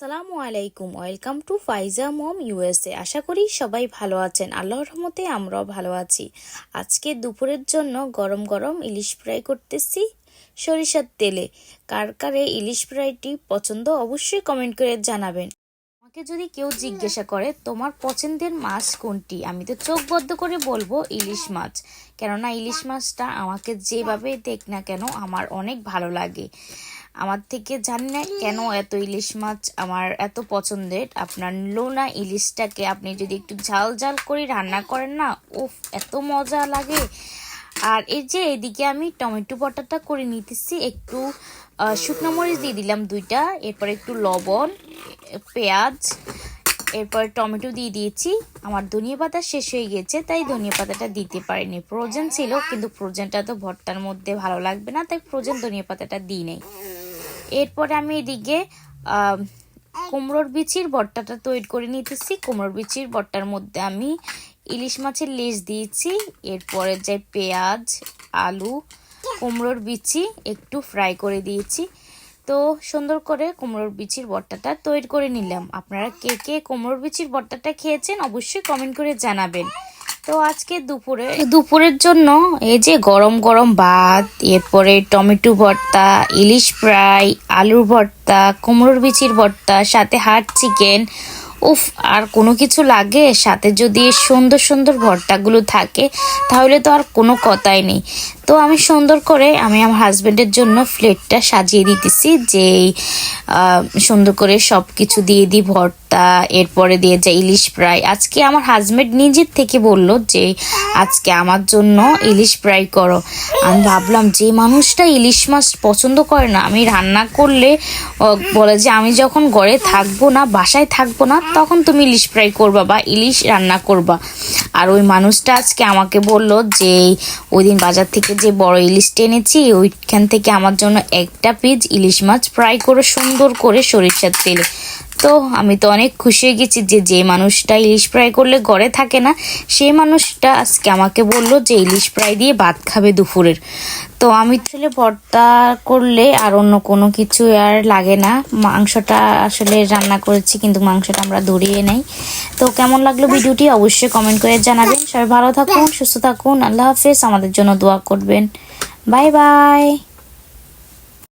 আসসালামু আলাইকুম। Welcome to Faiza mom USA. আশা করি সবাই ভালো আছেন। আল্লাহর রহমতে আমরাও ভালো আছি। আজকে দুপুরের জন্য গরম গরম ইলিশ ফ্রাই করতেছি সরিষার তেলে। কার কারে ইলিশ ফ্রাইটি পছন্দ অবশ্যই কমেন্ট করে জানাবেন। আমাকে যদি কেউ জিজ্ঞাসা করে, তোমার পছন্দের মাছ কোনটি? আমি তো চোখ বদ্ধ করে বলব ইলিশ মাছ। কেননা ইলিশ মাছটা আমাকে যেভাবে দেখ না কেন আমার অনেক ভালো লাগে। আমার থেকে জানি না কেন এত ইলিশ মাছ আমার এত পছন্দের। আপনার লোনা ইলিশটাকে আপনি যদি একটু ঝাল ঝাল করে রান্না করেন না, উফ, এত মজা লাগে। আর এই যে এদিকে আমি টমেটো বটাটা করে নিতেছি, একটু শুকনো মরিচ দিয়ে দিলাম দুইটা, এরপর একটু লবণ, পেঁয়াজ, এরপর টমেটো দিয়ে দিয়েছি। আমার ধনিয়া পাতা শেষ হয়ে গেছে, তাই ধনিয়া পাতাটা দিতে পারিনি। ফ্রোজেন ছিল, কিন্তু ফ্রোজেনটা তো ভর্তার মধ্যে ভালো লাগবে না, তাই ফ্রোজেন ধনিয়া পাতাটা দিই নেই। এরপরে আমি এদিকে কুমড়োর বিচির বট্টাটা তৈরি করে নিতেছি। কুমড়োর বিচির ভর্তার মধ্যে আমি ইলিশ মাছের লেজ দিয়েছি, এরপরে যে পেঁয়াজ, আলু, কুমড়োর বিচি একটু ফ্রাই করে দিয়েছি। তো সুন্দর করে কুমড়োর বিচির ভর্তাটা তৈরি করে নিলাম। আপনারা কে কে কুমড়োর বিচির ভর্তাটা খেয়েছেন অবশ্যই কমেন্ট করে জানাবেন। তো আজকে দুপুরে দুপুরের জন্য এই যে গরম গরম ভাত, এরপরে টমেটো ভর্তা, ইলিশ ফ্রাই, আলুর ভর্তা, কুমড়োর বিচির ভর্তা, সাথে হাট চিকেন উফ, আর কোনো কিছু লাগে? সাথে যদি সুন্দর সুন্দর ভর্তাগুলো থাকে, তাহলে তো আর কোনো কথাই নেই। তো আমি সুন্দর করে আমি আমার হাজবেন্ডের জন্য প্লেটটা সাজিয়ে দিতেছি যে সুন্দর করে সব কিছু দিয়ে দিই, ভর্তা, এরপরে দিয়ে যায় ইলিশ ফ্রাই। আজকে আমার হাজবেন্ড নিজের থেকে বলল যে, আজকে আমার জন্য ইলিশ ফ্রাই করো। আমি ভাবলাম, যে মানুষটা ইলিশ মাছ পছন্দ করে না, আমি রান্না করলে বলে যে, আমি যখন ঘরে থাকব না, বাসায় থাকব না, তখন তুমি ইলিশ ফ্রাই করবা বা ইলিশ রান্না করবা। আর ওই মানুষটা আজকে আমাকে বলল যে, ওই দিন বাজার থেকে যে বড় ইলিশটা এনেছি ওইখান থেকে আমার জন্য একটা পিস ইলিশ মাছ ফ্রাই করে সুন্দর করে সরিষার তেলে। তো আমি তো অনেক খুশি হয়ে গেছি যে যে মানুষটা ইলিশ ফ্রাই করলে ঘরে থাকে না সেই মানুষটা আজকে আমাকে বলল যে ইলিশ ফ্রাই দিয়ে ভাত খাবে দুপুরের। তো আমি আসলে ভর্তা করলে আর অন্য কোনো কিছু আর লাগে না। মাংসটা আসলে রান্না করেছি, কিন্তু মাংসটা আমরা ধরিয়ে নেই। তো কেমন লাগল ভিডিওটি অবশ্যই কমেন্ট করে জানাবেন। সবাই ভালো থাকুন, সুস্থ থাকুন, আল্লাহ হাফেজ। আমাদের জন্য দোয়া করবেন। Bye bye